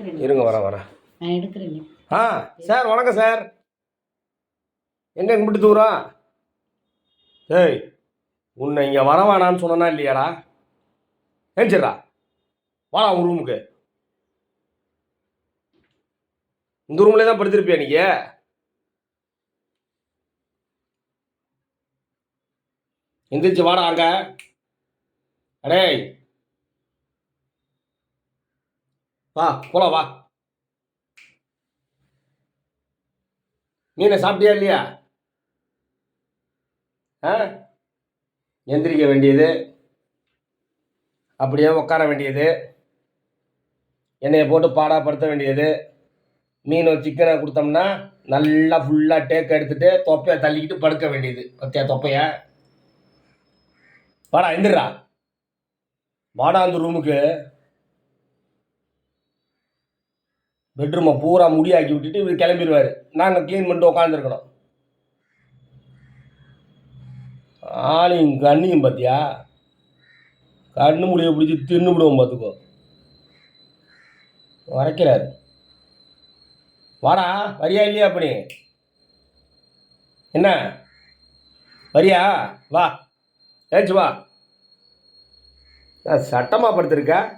இருங்க வரேன் வரேன் நான் எடுக்கிறேன். நீ. ஆ சார் வணக்கம் சார். எங்கே கும்பிட்டு தூரம் ஏய் உன்னை இங்கே வர வேணான்னு சொன்னா இல்லையாடா? ஏஞ்சிடா வாடா உன் ரூமுக்கு இந்த ரூம்லேயே தான் படுத்திருப்பியா நீங்க? எந்திரிச்சு வாடா அங்க. அடேய் வா போலாம் வா. மீனை சாப்பிட்டியா இல்லையா? ஆ? எந்திரிக்க வேண்டியது. அப்படியே உட்கார வேண்டியது. எண்ணெயை போட்டு பாடாப்படுத்த வேண்டியது. மீன் சிக்கனை கொடுத்தோம்னா நல்லா ஃபுல்லாக டேக் எடுத்துகிட்டு தொப்பையை தள்ளிக்கிட்டு படுக்க வேண்டியது. பத்தியா தொப்பையை? வாடா எந்திரா. வாடா அந்த ரூமுக்கு பெட்ரூமை பூரா முடியாக்கி விட்டுட்டு இவர் கிளம்பிடுவார் நாங்கள் க்ளீன் பண்ணிட்டு உட்காந்துருக்கணும் ஆளையும் கண்ணியும் பார்த்தியா? கண்ணு முடிய பிடிச்சி தின்னு விடுவோம் பார்த்துக்கோ. வரைக்கிறாரு வாடா வரியா இல்லையா அப்படி? என்ன? வரியா? வா. ஏச்சு வா. சட்டமாக படுத்துருக்கேன்.